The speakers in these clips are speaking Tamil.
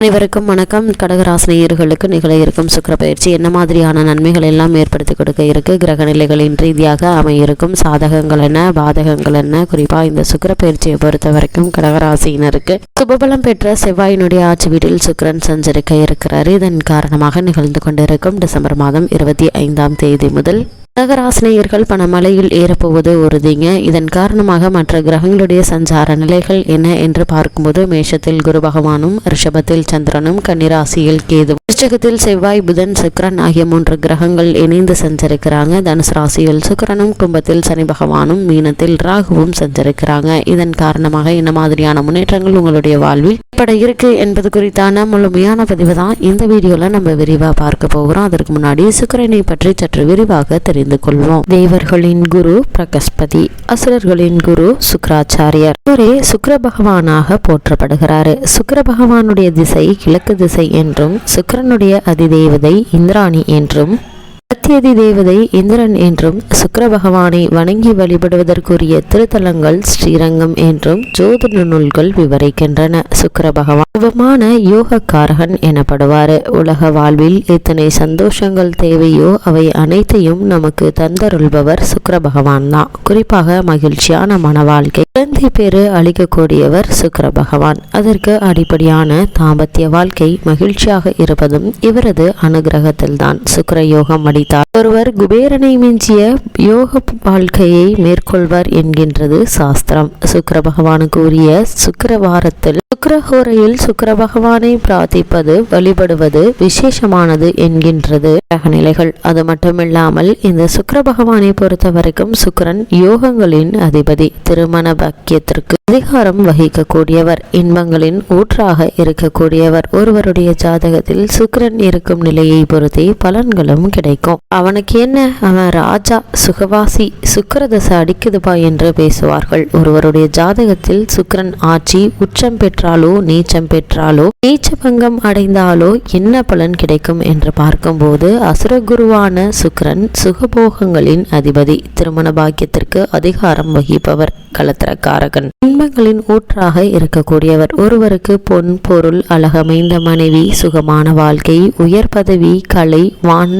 அனைவருக்கும் வணக்கம். கடகராசினியர்களுக்கு நிகழ இருக்கும் சுக்கர பயிற்சி என்ன மாதிரியான நன்மைகள் எல்லாம் ஏற்படுத்தி கொடுக்க இருக்கு? கிரக நிலைகளின் ரீதியாக அமையிருக்கும் சாதகங்கள் என்ன? பாதகங்கள் என்ன? குறிப்பா இந்த சுக்கர பயிற்சியை பொறுத்த வரைக்கும் கடகராசியினருக்கு சுபபலம் பெற்ற செவ்வாயினுடைய ஆட்சி வீட்டில் சுக்கரன் சஞ்சரிக்க இருக்கிறார். இதன் காரணமாக நிகழ்ந்து கொண்டிருக்கும் டிசம்பர் மாதம் இருபத்தி ஐந்தாம் தேதி முதல் கடகராசினியர்கள் பணமலையில் ஏறப்போவது உறுதிங்க. இதன் காரணமாக மற்ற கிரகங்களுடைய சஞ்சார நிலைகள் என்ன என்று பார்க்கும்போது மேஷத்தில் குரு பகவானும் ரிஷபத்தில் சந்திரனும் கன்னிராசியில் கேது விருச்சகத்தில் செவ்வாய் புதன் சுக்கிரன் ஆகிய மூன்று கிரகங்கள் இணைந்து சஞ்சரிக்கிறாங்க. தனுசு ராசியில் சுக்கரனும் கும்பத்தில் சனி பகவானும் மீனத்தில் ராகுவும் சஞ்சரிக்கிறாங்க. இதன் காரணமாக என்ன மாதிரியான முன்னேற்றங்கள் உங்களுடைய வாழ்வில் ஏற்பட இருக்கு என்பது குறித்தான முழுமையான பதிவு தான் இந்த வீடியோல நம்ம விரிவாக பார்க்க போகிறோம் அதற்கு முன்னாடி சுக்கரனை பற்றி சற்று விரிவாக தெரிந்து கொள்வோம். தேவர்களின் குரு பிரகஸ்பதி அசுரர்களின் குரு சுக்கராச்சாரியர் இவரே சுக்கர பகவானாக போற்றப்படுகிறாரு. சுக்கர பகவானுடைய திசை கிழக்கு திசை என்றும் சுக்கிரனுடைய அதிதேவதை இந்திராணி என்றும் சத்தியதி தேவதை இந்திரன் என்றும் சுக்கர பகவானை வணங்கி வழிபடுவதற்குரிய திருத்தலங்கள் ஸ்ரீரங்கம் என்றும் ஜோதிட நூல்கள் விவரிக்கின்றன. சுக்கர பகவான் யோகக்காரகன் எனப்படுவார். உலக வாழ்வில் எத்தனை சந்தோஷங்கள் தேவையோ அவை அனைத்தையும் நமக்கு தந்தருள்பவர் சுக்கர பகவான் தான். குறிப்பாக மகிழ்ச்சியான மன வாழ்க்கை குழந்தை பேரு அளிக்கக்கூடியவர் சுக்கர பகவான். அதற்கு அடிப்படையான தாம்பத்திய வாழ்க்கை மகிழ்ச்சியாக இருப்பதும் இவரது அனுகிரகத்தில்தான். சுக்கர யோகம் அடித்தார் ஒருவர் குபேரனை மிஞ்சிய யோக வாழ்க்கையை மேற்கொள்வார் என்கின்றது சாஸ்திரம். சுக்கர பகவான் கூறிய சுக்கரவாரத்தில் சுக்கரஹோரையில் சுக்கர பகவானை பிரார்த்திப்பது வழிபடுவது விசேஷமானது என்கின்றது. கிரகநிலைகள் அது மட்டுமில்லாமல் இந்த சுக்கர பகவானை பொறுத்த வரைக்கும் சுக்கிரன் யோகங்களின் அதிபதி. திருமண பாக்கியத்திற்கு அதிகாரம் வகிக்கக்கூடியவர். இன்பங்களின் ஊற்றாக இருக்கக்கூடியவர். ஒருவருடைய ஜாதகத்தில் சுக்கிரன் இருக்கும் நிலையை பொறுத்தே பலன்களும் கிடைக்கும். அவனுக்கு என்ன அவன் ராஜா சுகவாசி சுக்கரதசை அடிக்குதுபா என்று பேசுவார்கள். ஒருவருடைய ஜாதகத்தில் சுக்கிரன் ஆட்சி உச்சம் பெற்றாலோ நீச்சம் பெற்றாலோ நீச்ச பங்கம் அடைந்தாலோ என்ன பலன் கிடைக்கும் என்று பார்க்கும்போது அசுரகுருவான சுக்கரன் சுகபோகங்களின் அதிபதி திருமண பாக்கியத்திற்கு அதிகாரம் வகிப்பவர் கலத்திரக்காரகன் இன்பங்களின் ஊற்றாக இருக்கக்கூடியவர். ஒருவருக்கு பொன் பொருள் அழகமைந்த மனைவி சுகமான வாழ்க்கை உயர் பதவி கலை வான்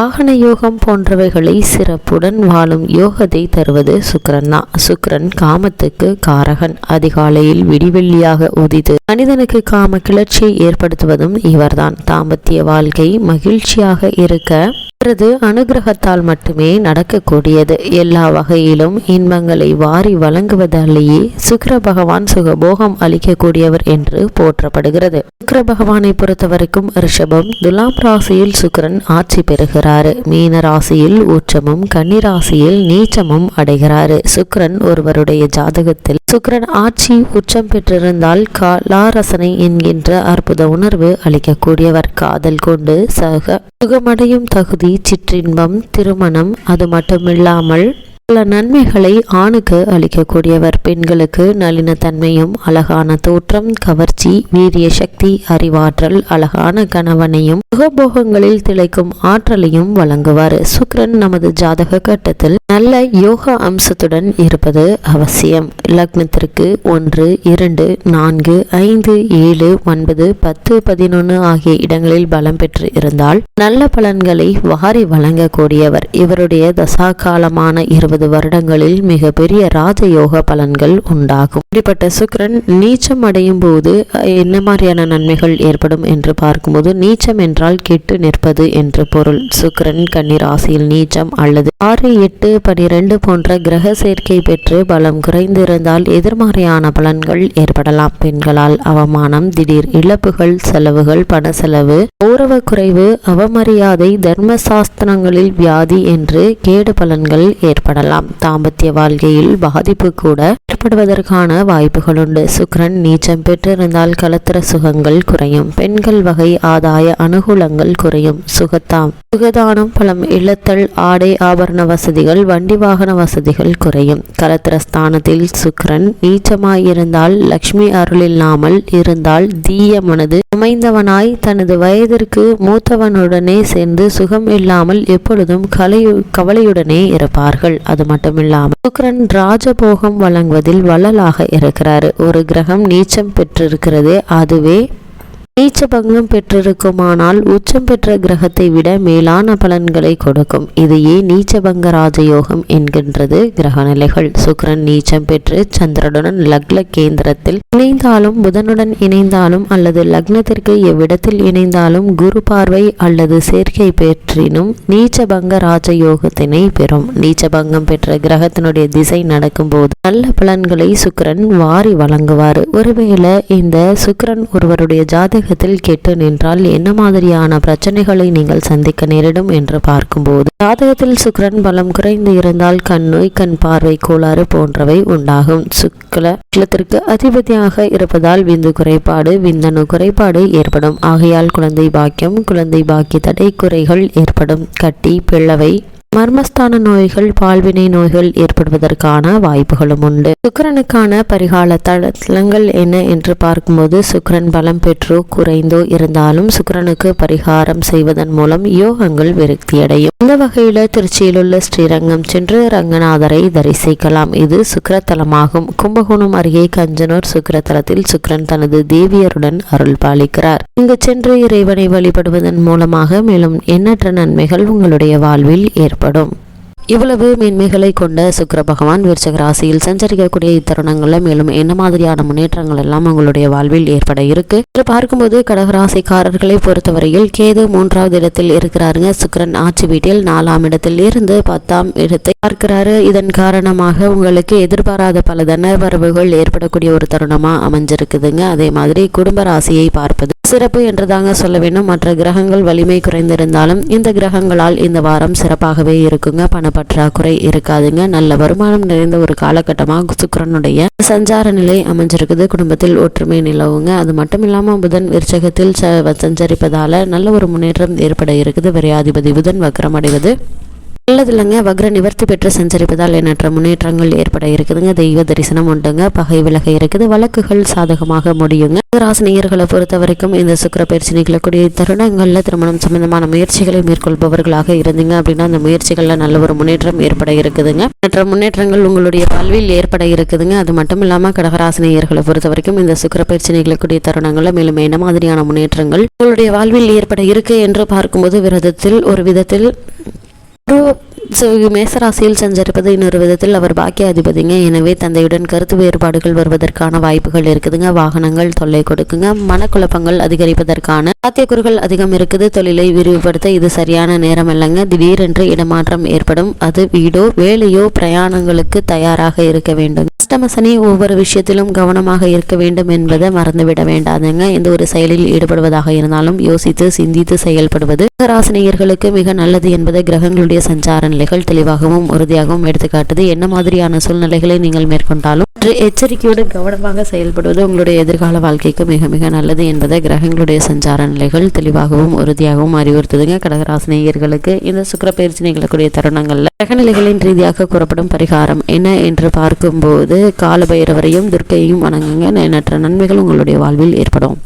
வாகன யோகம் போன்றவைகளை சிறப்புடன் வாழும் யோகத்தை தருவது சுக்கிரன் தான் சுக்கிரன் காமத்துக்கு காரகன். அதிகாலையில் விடிவெள்ளியாக உதித்து மனிதனுக்கு காம கிளர்ச்சியை ஏற்படுத்துவதும் இவர்தான். தாம்பத்திய வாழ்க்கை மகிழ்ச்சியாக இருக்க அவரது அனுகிரகத்தால் மட்டுமே நடக்கக்கூடியது. எல்லா வகையிலும் இன்பங்களை வாரி வழங்குவதாலேயே சுக்கர பகவான் சுகபோகம் அளிக்கக்கூடியவர் என்று போற்றப்படுகிறது. சுக்கர பகவானை பொறுத்தவரைக்கும் ரிஷபம் துலாம் ராசியில் சுக்கிரன் ஆட்சி பெறுகிறாரு. மீன ராசியில் உச்சமும் கன்னி ராசியில் நீச்சமும் அடைகிறாரு. சுக்கிரன் ஒருவருடைய ஜாதகத்தில் சுக்கிரன் ஆட்சி உச்சம் பெற்றிருந்தால் காலாரசனை என்கின்ற அற்புத உணர்வு அளிக்கக்கூடியவர். காதல் கொண்டு சக சுகமடையும் தகுதி சிற்றின்பம் திருமணம் அது மட்டுமில்லாமல் பல நன்மைகளை ஆணுக்கு அளிக்கக்கூடியவர். பெண்களுக்கு நளினத்தன்மையும் அழகான தோற்றம் கவர்ச்சி வீரிய சக்தி அறிவாற்றல் அழகான கணவனையும் சுகபோகங்களில் திளைக்கும் ஆற்றலையும் வழங்குவார். சுக்ரன் நமது ஜாதக கட்டத்தில் நல்ல யோகா அம்சத்துடன் இருப்பது அவசியம். லக்னத்திற்கு ஒன்று இரண்டு நான்கு ஐந்து ஏழு ஒன்பது பத்து பதினொன்று ஆகிய இடங்களில் பலம் பெற்று இருந்தால் நல்ல பலன்களை வாரி வழங்கக்கூடியவர். இவருடைய தசாகாலமான இருபது இருபது வருடங்களில் மிக பெரிய ராஜயோக பலன்கள் உண்டாகும். இப்படிப்பட்ட சுக்கரன் நீச்சம் அடையும் போது என்ன மாதிரியான நன்மைகள் ஏற்படும் என்று பார்க்கும்போது நீச்சம் என்றால் கெட்டு நிற்பது என்று பொருள். சுக்கிரன் கன்னிராசியில் நீச்சம் அல்லது ஆறு எட்டு பனிரெண்டு போன்ற கிரக சேர்க்கை பெற்று பலம் குறைந்திருந்தால் எதிர்மறையான பலன்கள் ஏற்படலாம். பெண்களால் அவமானம் திடீர் இழப்புகள் செலவுகள் பண செலவு கௌரவ குறைவு அவமரியாதை தர்ம சாஸ்திரங்களில் வியாதி என்று கேடு பலன்கள் ஏற்படலாம். தாம்பத்திய வாழ்க்கையில் பாதிப்பு கூட ஏற்படுவதற்கான வாய்ப்புகள் உண்டு சுக்ரன் நீச்சம் பெற்றிருந்தால் கலத்திர சுகங்கள் குறையும். பெண்கள் வகை ஆதாய அனுகூலங்கள் குறையும். சுகத்தாம் சுகதானம் பலம் இல்லத்தல் ஆடை ஆபரண வசதிகள் வண்டி வாகன வசதிகள் குறையும். கலத்திரஸ்தானத்தில் சுக்ரன் நீச்சமாயிருந்தால் லக்ஷ்மி அருள் இல்லாமல் இருந்தால் தீய மனது. அமைந்தவனாய் தனது வயதிற்கு மூத்தவனுடனே சேர்ந்து சுகம் இல்லாமல் எப்பொழுதும் கலையு கவலையுடனே இருப்பார்கள். அது மட்டுமில்லாமல் சுக்ரன் ராஜபோகம் வழங்குவதில் வள்ளலாக இருக்கிறார். ஒரு கிரகம் நீச்சம் பெற்றிருக்கிறது. அதுவே நீச்ச பங்கம் பெற்றிருக்குமானால் உச்சம் பெற்ற கிரகத்தை விட மேலான பலன்களை கொடுக்கும். இதையே நீச்சபங்க ராஜயோகம் என்கின்றது? கிரக நிலைகள் சுக்கிரன் நீச்சம் பெற்று சந்திரனுடன் லக்ன கேந்திரத்தில் இணைந்தாலும் புதனுடன் இணைந்தாலும் அல்லது லக்னத்திற்கு எவ்விடத்தில் இணைந்தாலும் குரு பார்வை அல்லது சேர்க்கை பெற்றினும் நீச்சபங்க ராஜயோகத்தினை பெறும். நீச்சபங்கம் பெற்ற கிரகத்தினுடைய திசை நடக்கும்போது நல்ல பலன்களை சுக்கரன் வாரி வழங்குவார். ஒருவேளை இந்த சுக்கரன் ஒருவருடைய ஜாதகத்தில் கெட்டு நின்றால் என்ன மாதிரியான பிரச்சனைகளை நீங்கள் சந்திக்க நேரிடும் என்று பார்க்கும்போது ஜாதகத்தில் சுக்கரன் பலம் குறைந்து இருந்தால் கண் நோய் கண் பார்வை கோளாறு போன்றவை உண்டாகும். சுக்லத்திற்கு அதிபதியாக இருப்பதால் விந்து குறைபாடு விந்தணு குறைபாடு ஏற்படும். ஆகையால் குழந்தை பாக்கியம் குழந்தை பாக்கிய தடை குறைகள் ஏற்படும். கட்டி பிளவை மர்மஸ்தான நோய்கள் பால்வினை நோய்கள் ஏற்படுவதற்கான வாய்ப்புகளும் உண்டு. சுக்கிரனுக்கான பரிகால தளங்கள் என்ன என்று பார்க்கும்போது சுக்கிரன் பலம் பெற்றோ குறைந்தோ இருந்தாலும் சுக்கிரனுக்கு பரிகாரம் செய்வதன் மூலம் யோகங்கள் விருத்தியடையும் இந்த வகையில திருச்சியில் உள்ள ஸ்ரீரங்கம் சென்று ரங்கநாதரை தரிசிக்கலாம். இது சுக்கரத்தலமாகும். கும்பகோணம் அருகே கஞ்சனூர் சுக்கரத்தலத்தில் சுக்கிரன் தனது தேவியருடன் அருள் பாலிக்கிறார். இங்கு சென்று இறைவனை வழிபடுவதன் மூலமாக மேலும் எண்ணற்ற நன்மைகள் உங்களுடைய வாழ்வில் ஏற்படும். இவ்வளவு மேன்மைகளை கொண்ட சுக்கிர பகவான் விருச்சக ராசியில் சஞ்சரிக்கக்கூடிய இத்தருணங்களில் மேலும் என்ன மாதிரியான முன்னேற்றங்கள் எல்லாம் உங்களுடைய வாழ்வில் ஏற்பட இருக்கு? என்று பார்க்கும்போது கடகராசிக்காரர்களை பொறுத்தவரையில் கேது மூன்றாவது இடத்தில் இருக்கிறாருங்க. சுக்கிரன் ஆட்சி வீட்டில் நாலாம் இடத்தில் இருந்து பத்தாம் இடத்தை பார்க்கிறாரு. இதன் காரணமாக உங்களுக்கு எதிர்பாராத பல தன வரவுகள் ஏற்படக்கூடிய ஒரு தருணமா அமைஞ்சிருக்குதுங்க. அதே மாதிரி குடும்ப ராசியை பார்ப்பது சிறப்பு என்றுதாங்க சொல்ல வேண்டும். மற்ற கிரகங்கள் வலிமை குறைந்திருந்தாலும் இந்த கிரகங்களால் இந்த வாரம் சிறப்பாகவே இருக்குங்க. பணப்பற்றாக்குறை இருக்காதுங்க. நல்ல வருமானம் நிறைந்த ஒரு காலகட்டமாக சுக்கரனுடைய சஞ்சார நிலை அமைஞ்சிருக்குது. குடும்பத்தில் ஒற்றுமை நிலவுங்க. அது மட்டும் இல்லாமல் புதன் விருச்சகத்தில் ச- சஞ்சரிப்பதால நல்ல ஒரு முன்னேற்றம் ஏற்பட இருக்குது. விரையாதிபதி புதன் வக்ரம் அடைவது நல்லதில்லைங்க. வக்ர நிவர்த்தி பெற்று சஞ்சரிப்பதால் எண்ணற்ற முன்னேற்றங்கள் ஏற்பட இருக்குதுங்க. தெய்வ தரிசனம் உண்டுங்க. பகை விலக இருக்குது. வழக்குகள் சாதகமாக முடியுங்க. ராசினியர்களை பொறுத்த வரைக்கும் இந்த சுக்கர பயிற்சி நிகழக்கூடிய தருணங்களில் திருமணம் சம்பந்தமான முயற்சிகளை மேற்கொள்பவர்களாக இருந்தீங்க அப்படின்னா அந்த முயற்சிகளில் நல்ல ஒரு முன்னேற்றம் ஏற்பட இருக்குதுங்க. மற்ற முன்னேற்றங்கள் உங்களுடைய வாழ்வில் ஏற்பட இருக்குதுங்க. அது மட்டும் இல்லாமல் கடகராசினியர்களை பொறுத்த வரைக்கும் இந்த சுக்கிர பயிற்சி நிகழக்கூடிய தருணங்களில் மேலும் என்ன மாதிரியான முன்னேற்றங்கள் உங்களுடைய வாழ்வில் ஏற்பட இருக்கு என்று பார்க்கும்போது விரதத்தில் ஒரு விதத்தில் குரு மேசராசியில் சஞ்சரிப்பது இன்னொரு விதத்தில் அவர் பாக்கிய அதிபதிங்க எனவே தந்தையுடன் கருத்து வேறுபாடுகள் வருவதற்கான வாய்ப்புகள் இருக்குதுங்க. வாகனங்கள் தொல்லை கொடுக்குங்க. மனக்குழப்பங்கள் அதிகரிப்பதற்கான சாத்தியக்கூறுகள் அதிகம் இருக்குது. தொழிலை விரிவுபடுத்த இது சரியான நேரம் இல்லைங்க திடீரென்று இடமாற்றம் ஏற்படும். அது வீடோ வேலையோ பிரயாணங்களுக்கு தயாராக இருக்க வேண்டும். அஷ்டமசனி ஒவ்வொரு விஷயத்திலும் கவனமாக இருக்க வேண்டும் என்பதை மறந்துவிட வேண்டாதுங்க. எந்த ஒரு செயலில் ஈடுபடுவதாக இருந்தாலும் யோசித்து சிந்தித்து செயல்படுவது ராசினியர்களுக்கு மிக நல்லது என்பதை கிரகங்களுடைய சஞ்சார நிலைகள் தெளிவாகவும் உறுதியாகவும் எடுத்துக்காட்டுது. என்ன மாதிரியான சூழ்நிலைகளை நீங்கள் மேற்கொண்டாலும் சற்று எச்சரிக்கையோடு கவனமாக செயல்படுவது உங்களுடைய எதிர்கால வாழ்க்கைக்கு மிக மிக நல்லது என்பதை கிரகங்களுடைய சஞ்சார நிலைகள் தெளிவாகவும் உறுதியாகவும் அறிவுறுத்துதுங்க. கடகராசினியர்களுக்கு இந்த சுக்கிர நிகழக்கூடிய தருணங்கள்ல கிரகநிலைகளின் ரீதியாக கூறப்படும் பரிகாரம் என்ன என்று பார்க்கும்போது காலபைரவரையும் துர்க்கையும் வணங்குங்க. எண்ணற்ற நன்மைகள் உங்களுடைய வாழ்வில் ஏற்படும்.